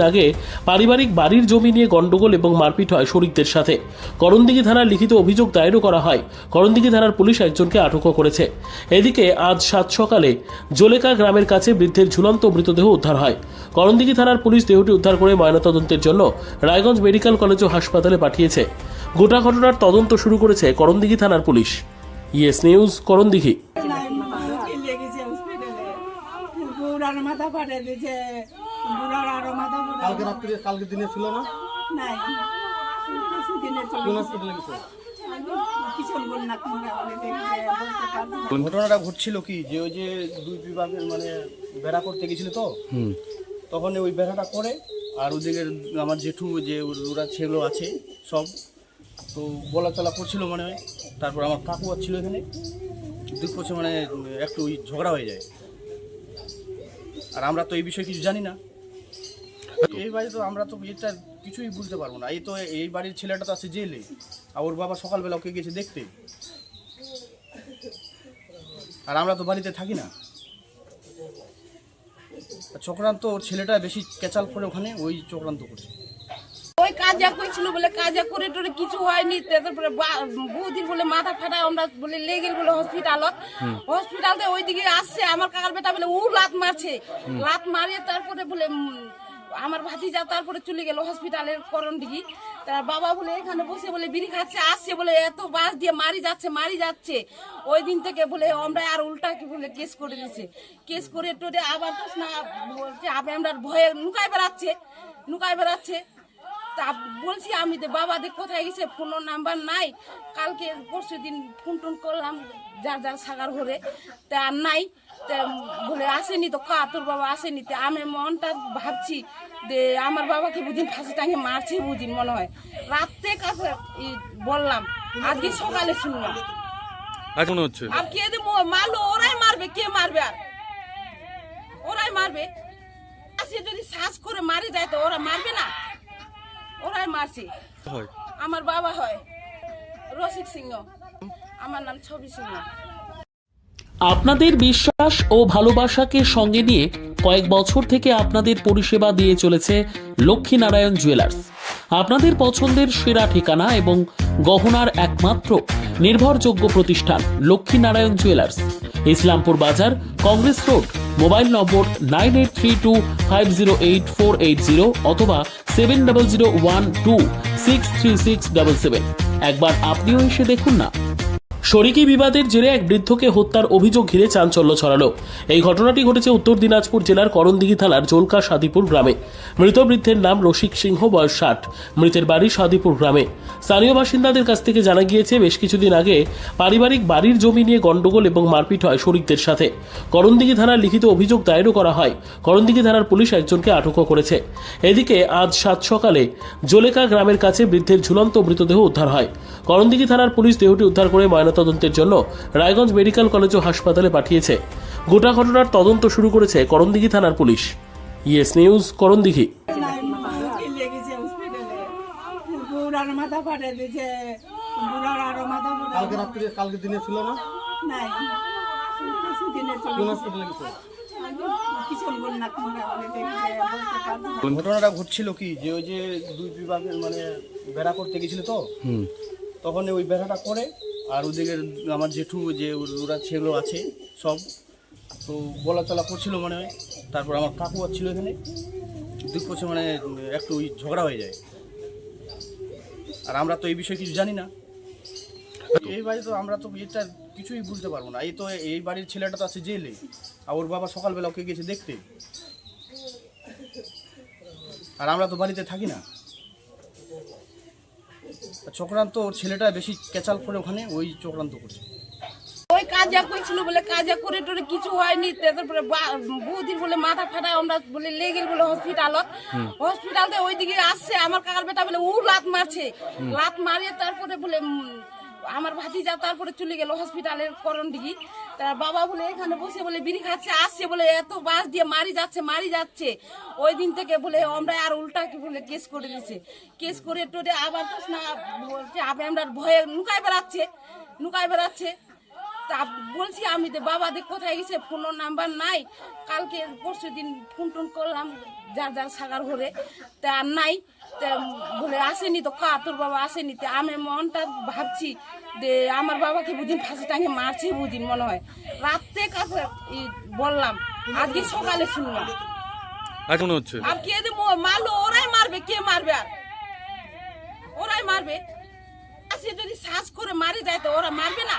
আগে পারিবারিক বাড়ির জমি নিয়ে গন্ডগোল এবং মারপিট হয় শরিকদের সাথে করণদিঘি থানার লিখিত অভিযোগ দায়েরও করা হয় করণদিঘি থানার পুলিশ একজনকে আটকও করেছে এদিকে আজ সাত সকালে জোলেকা গ্রামের কাছে বৃদ্ধের ঝুলন্ত মৃতদেহ উদ্ধার হয় করণদিঘি থানার পুলিশ দেহটি উদ্ধার করে ময়নাতদন্তের জন্য রায়গঞ্জ মেডিকেল কলেজ ও হাসপাতালে পাঠিয়েছে গোটা ঘটনার তদন্ত শুরু করেছে করণদিঘি থানার পুলিশ ইয়েস নিউজ করণদিঘি মাথা দিয়েছে কালকে রাত্রে কালকে দিনে ছিল না। ঘটনাটা ঘটছিল কি? যে ওই যে দুই বিভাগের মানে বেড়া করতে গেছিল তো তখন ওই বেড়াটা করে আর ওদিকে আমার জেঠু যে ওরা ছেলে আছে সব তো বলা চলা করছিল মনে হয়। তারপর আমার কাকু ছিল এখানে। দুই পক্ষে মানে একটু ওই ঝগড়া হয়ে যায়। আর আমরা তো এই বিষয়ে কিছু জানি না। এই বাড়ি তো আমরা তো এটা কিছুই বুঝতে পারব না। এই তো এই বাড়ির ছেলেটা তো আছে জেলে আর ওর বাবা সকালবেলা ওকে গেছে দেখতে। আর আমরা তো বাড়িতে থাকি না। চক্রান্ত ওর ছেলেটা বেশি ক্যাচাল করে ওখানে ওই চক্রান্ত করছে। ওই কাজা করছিল বলে কাজা করে টোরে কিছু হয়নি তারপরে বা- বহুদিন বলে মাথা ফাটা আমরা বলে লেগে বলে হসপিটালত হসপিটালতে ওইদিকে আসছে আমার কাকার বেটা বলে উ লাত মারছে। লাত মারিয়ে তারপরে বলে আমার ভাতিজা তারপরে চলে গেল হসপিটালের করণ দিকে। তার বাবা বলে, এখানে বসে বলে, বিড়ি খাচ্ছে, আসছে বলে, এত বাস দিয়ে মারি যাচ্ছে মারি যাচ্ছে। ওই দিন থেকে বলে, আমরা আর উল্টা বলে, কেস করে দিয়েছে। কেস করে টোটে আবার তো না বলছে আমরা ভয়ে নুকায় বেড়াচ্ছে নুকায় বেড়াচ্ছে। তা বলছি আমি তো বাবা দেখ কোথায় গেছে? ফোন নাম্বার নাই। কালকে পরশু দিন ফোন টোন করলাম যার যার সাগার ঘরে। তা আর নাই। তা বলে আসেনি তো কা তোর বাবা আসেনি। তা আমি মনটা ভাবছি যে আমার বাবাকে বুঝিন ফাঁসি টাঙে মারছি বুঝিন মনে হয়। রাত্রে কাছে বললাম আজকে সকালে শুনলাম। মনে হচ্ছে? আর কে যে মারলো ওরাই মারবে কে মারবে আর? ওরাই মারবে। আর সে যদি শ্বাস করে মারে যায় তো ওরা মারবে না? ওরাই মারছে আমার বাবা হয়। রসিক সিংহ। আমার নাম ছবি সিংহ। আপনাদের বিশ্বাস ও ভালোবাসাকে সঙ্গে নিয়ে কয়েক বছর থেকে আপনাদের পরিষেবা দিয়ে চলেছে লক্ষ্মীনারায়ণ জুয়েলার্স। আপনাদের পছন্দের সেরা ঠিকানা এবং গহনার একমাত্র নির্ভরযোগ্য প্রতিষ্ঠান লক্ষ্মীনারায়ণ জুয়েলার্স। ইসলামপুর বাজার, Congress road, mobile number nine eight three two five zero eight four eight zero অথবা seven double zero one two six three six double seven. একবার আপনিও এসে দেখুন না। শরিকি বিবাদের জেরে এক বৃদ্ধকে হত্যার অভিযোগ ঘিরে চাঞ্চল্য ছড়ালো। এই ঘটনাটি ঘটেছে উত্তর দিনাজপুর জেলার করণদিঘি থানার জোলকা সাদিপুর গ্রামে। মৃত বৃদ্ধের নাম রসিক সিংহ, বয়স ষাট। মৃতের বাড়ি সাদিপুর গ্রামে। স্থানীয় বাসিন্দাদের কাছ থেকে জানা গিয়েছে, বেশ কিছুদিন আগে পারিবারিক বাড়ির জমি নিয়ে গন্ডগোল এবং মারপিট হয় শরিকদের সাথে। করণদিঘি থানার লিখিত অভিযোগ দায়েরও করা হয়। করণদিঘি থানার পুলিশ একজনকে আটকও করেছে। এদিকে আজ সাত সকালে জোলেকা গ্রামের কাছে বৃদ্ধের ঝুলন্ত মৃতদেহ উদ্ধার হয়। করণদিঘি থানার পুলিশ দেহটি উদ্ধার করে ময়নাতদন্তের জন্য রায়গঞ্জ মেডিকেল কলেজ ও হাসপাতালে পাঠিয়েছে। গোটা ঘটনার তদন্ত শুরু করেছে করণদিঘি থানার পুলিশ। Yes news Karandighi. বুড়ার মাথা ফাটে বুড়ার আরও মাথা কালকে কালকে দিনে ছিল না? নাই। ঘটনাটা ঘটছিল কি? যে ওই যে দুই বিভাগের মানে বেড়া করতে গেছিল তো? তখন ওই বেড়াটা করে আর ওদিকে আমার জেঠু, যে ওরা ছেলে আছে, সব। তো বলা চলা করছিল মনে হয়। তারপর আমার কাকু ছিল এখানে। দুই পক্ষে মানে একটু ঝগড়া হয়ে যায়। আর আমরা তো এই বিষয়ে কিছু জানি না। এই বাড়ি তো আমরা তো এটা কিছুই বুঝতে পারব না। এই তো এই বাড়ির ছেলেটা তো আছে জেলে। আর ওর বাবা সকালবেলা ওকে গেছে দেখতে। আর আমরা তো বাড়িতে থাকি না। চক্রান্ত ওর ছেলেটা বেশি ক্যাচাল করে ওখানে ওই চক্রান্ত করছে। ওই কাজা করছিল বলে কাজা করে টোরে কিছু হয়নি তারপরে বা- বহুদিন বলে মাথা ফাটা আমরা বলে লেগে বলে হসপিটাল হসপিটালতে ওইদিকে আসছে আমার কাকার বেটা বলে ও লাত মারছে। লাত মারিয়ে তারপরে বলে আমার ভাতি যা তারপরে চলে গেল হসপিটালের করণ দিকে। তার বাবা বলে, এখানে বসে বলে বিড়ি খাচ্ছে, আসছে বলে এত বাস দিয়ে মারি যাচ্ছে মারি যাচ্ছে। ওই দিন থেকে বলে, আমরা আর উল্টা কি বলে কেস করে দিয়েছে। কেস করে টোরে আবার তো না বলছে আমরা ভয়ে নুকায় বেড়াচ্ছে নুকায় বেড়াচ্ছে। তা বলছি আমি তো বাবা কোথায় গেছে ফোনের নাম্বার নাই। কালকে পরশু দিন ফোন টোন করলাম যার যার সাগার ঘরে। তা আর নাই তা বলে আসেনি তো কা তোর বাবা আসেনি। তা আমি মনটা ভাবছি যে আমার বাবাকে বুঝিন ফাঁসি টাঙে মারছি বুঝিন মনে হয়। রাত্রে কাছে বললাম আজকে সকালে শুনলাম। আজ মনে হচ্ছে? আর কে যে মারলো ওরাই মারবে কে মারবে আর? ওরাই মারবে। সে যদি শ্বাস করে মারি যায় তো ওরা মারবে না?